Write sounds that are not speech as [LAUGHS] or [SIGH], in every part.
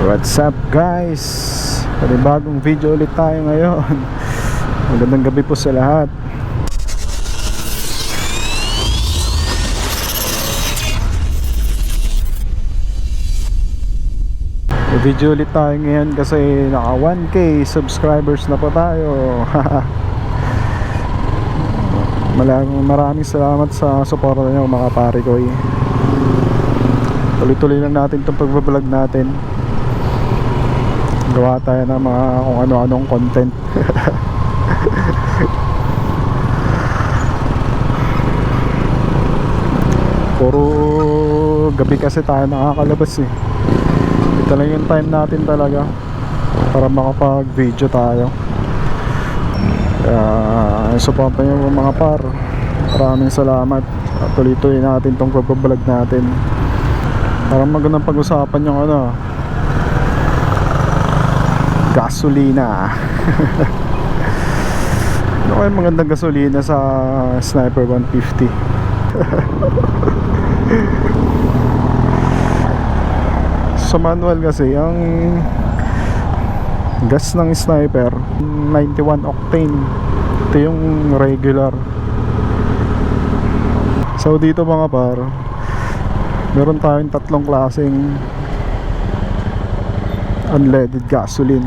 What's up guys? Panibagong video ulit tayo ngayon [LAUGHS] Magandang gabi po sa lahat video ulit tayo ngayon kasi naka 1k subscribers na po tayo [LAUGHS] Maraming maraming salamat sa suporta niyo mga pare ko eh. Tuloy-tuloy lang natin itong pagbablog natin gawa tayo ng mga kung ano-anong content. [LAUGHS] Puro gabi kasi tayo nakakalabas eh. Ito lang yung time natin talaga para makapag video tayo. Kaya suporta nyo mga par. Maraming salamat. At tuloy-tuloy natin itong pagbablog natin. Parang magandang pag-usapan yung ano gasolina. [LAUGHS] Ano kaya magandang gasolina sa Sniper 150 [LAUGHS] sa manual kasi ang gas ng Sniper 91 octane. Ito yung regular. So dito mga par meron tayong tatlong klaseng unleaded gasoline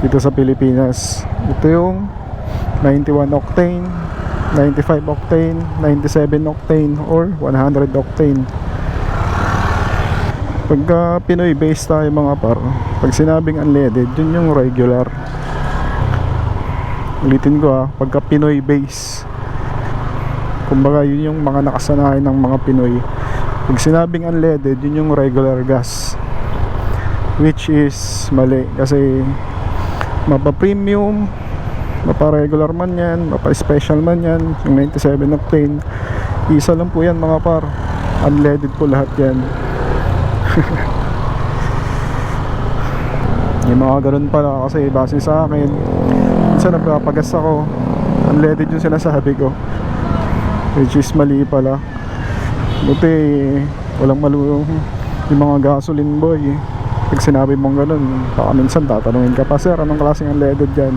dito sa Pilipinas. Ito yung 91 octane 95 octane 97 octane or 100 octane. Pagka Pinoy based tayo mga par pag sinabing unleaded yun yung regular. Ulitin ko ah pagka Pinoy base kumbaga yun yung mga nakasanayan ng mga Pinoy. Pag sinabing unleaded yun yung regular gas which is mali. Kasi mapa premium mapa regular man yan mapa special man yan. Yung 97 octane isa lang po yan mga par. Unleaded po lahat yan. [LAUGHS] Yung mga ganun pala kasi base sa akin minsan nagpapagas ako. Unleaded yung sinasabi ko. Which is mali pala. Buti walang malu yung mga gasoline boy pag sinabi mong ganun baka minsan tatanungin ka pa sir anong klaseng unleaded dyan?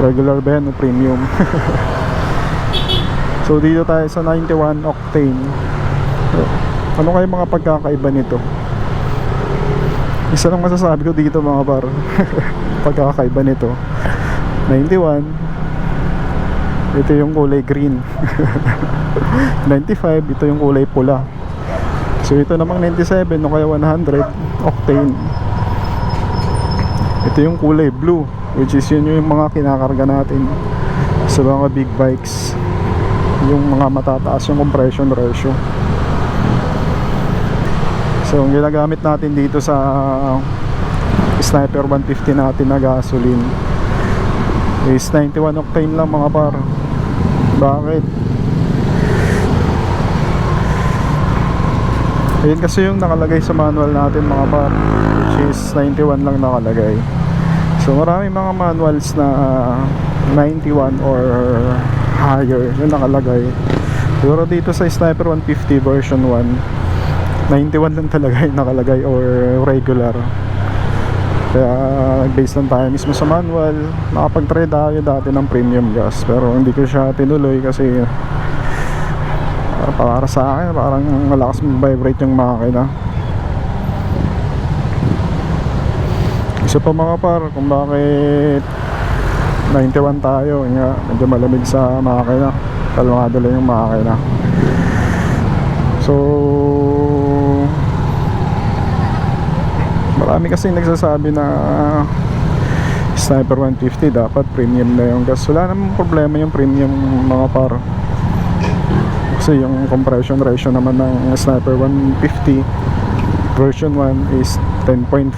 Regular ba yan o premium? [LAUGHS] So dito tayo sa 91 octane. Ano kayo mga pagkakaiba nito? Isa lang masasabi ko dito mga par [LAUGHS] pagkakaiba nito. 91 ito yung kulay green. [LAUGHS] 95 ito yung kulay pula so ito namang 97 o kaya 100 octane. Ito yung kulay blue which is yun yung mga kinakarga natin sa mga big bikes. Yung mga matataas yung compression ratio. So ang ginagamit natin dito sa Sniper 150 natin na gasoline is 91 octane lang mga par. Bakit? Ayun kasi yung nakalagay sa manual natin mga par which is 91 lang nakalagay. So marami mga manuals na 91 or higher yung nakalagay. Pero dito sa Sniper 150 version 1 91 lang talaga yung nakalagay or regular. Kaya based lang tayo mismo sa manual nakapag-try tayo dati ng premium gas pero hindi ko siya tinuloy kasi para, para sa akin parang malakas mag-vibrate yung makina. Isa pa mga par kung bakit 91 tayo nga medyo malamig sa makina. Kalmado lang yung makina. So marami kasi nagsasabi na Sniper 150 dapat premium na yung gas. Wala namang problema yung premium mga par kasi yung compression ratio naman ng Sniper 150 version 1 is 10.4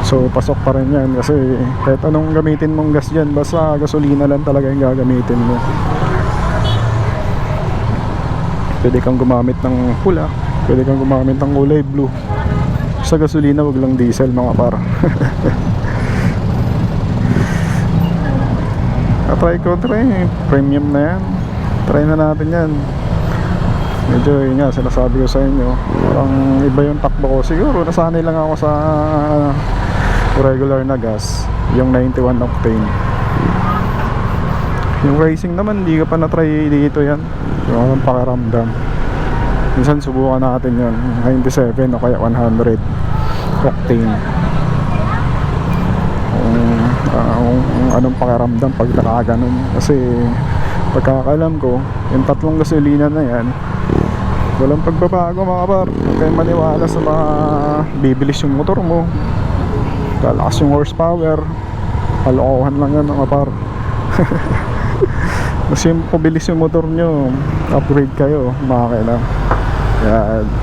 so pasok pa rin yan kasi kahit anong gamitin mong gas dyan basta gasolina lang talaga yung gagamitin mo. Pwede kang gumamit ng pula pwede kang gumamit ng kulay blue. Sa gasolina wag lang diesel mga par. Try ko try premium na yan try na natin yan. Medyo yun nga sinasabi ko sa inyo parang iba yung takbo ko. Siguro nasanay lang ako sa regular na gas yung 91 octane. Yung racing naman hindi ka pa na-try dito yan. Yung anong pakiramdam minsan subukan natin yun. 97 o kaya 100 octane. Kung, ah, kung anong pakiramdam pag nakaganon. Kasi pagkakalam ko yung tatlong gasolina na yan walang pagbabago mga par. Kayong maniwala sa mga bibilis yung motor mo. Lalakas yung horsepower. Kalokohan lang yan mga par. [LAUGHS] Kasi yung pabilis yung motor nyo upgrade kayo makakailang yan. [LAUGHS]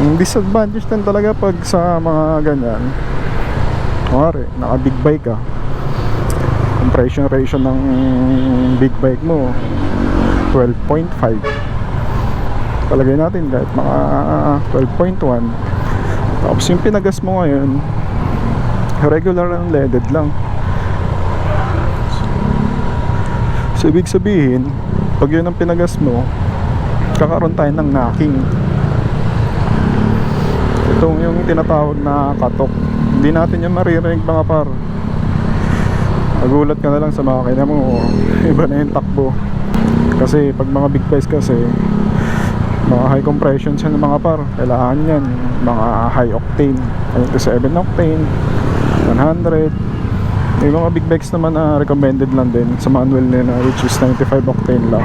Ang disadvantage din talaga pag sa mga ganyan. Kumari, naka big bike ka compression ratio ng big bike mo 12.5 palagay natin kahit mga 12.1 tapos yung pinagas mo ngayon regular ang leaded lang. So ibig sabihin pag yun ang pinagas mo kakaroon tayo ng knocking. Itong yung tinatawag na katok. Hindi natin yung maririnig mga par Nagulat ka na lang sa makina mo [LAUGHS] Iba na yung takbo. Kasi pag mga big bikes kasi Mga high compression siya ng mga par Kailangan yan. Mga high octane 97 octane 100 Yung mga big bikes naman na recommended lang din. Sa manual nila which is 95 octane lang.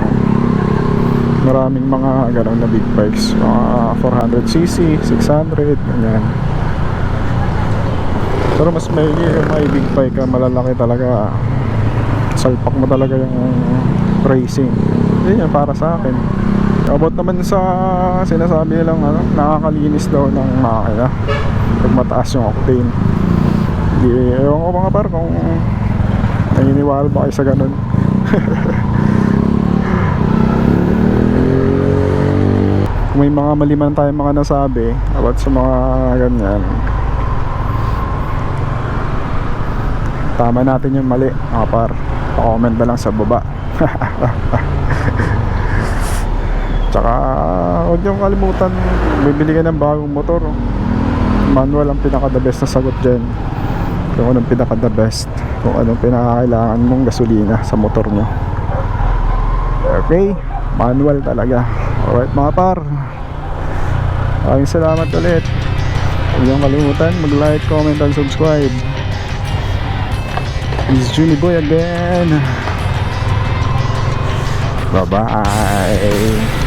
Maraming mga ganun na big bikes. Mga 400cc 600 Ganyan pero mas may may big bike ka malalaki talaga. Salpak mo talaga yung racing. Yun yan para sa akin. About naman sa sinasabi nilang ano, nakakalinis daw ng makina. Pag mataas yung octane. Di ewan ko mga par kung naniniwala ba kayo sa ganun. [LAUGHS] Kung may mga maliman tayong mga nasabi about sa mga ganyan tama natin yung mali. Mga par comment na lang sa baba. [LAUGHS] Tsaka huwag niyong kalimutan bibili ka ng bagong motor. Manual ang pinaka the best na sagot dyan. Kung anong pinaka the best kung anong pinakakailangan mong gasolina sa motor nyo okay manual talaga. Alright mga par. Maraming salamat ulit. Huwag niyong kalimutan mag like, comment, and subscribe It's Junior Boy again. Bye-bye.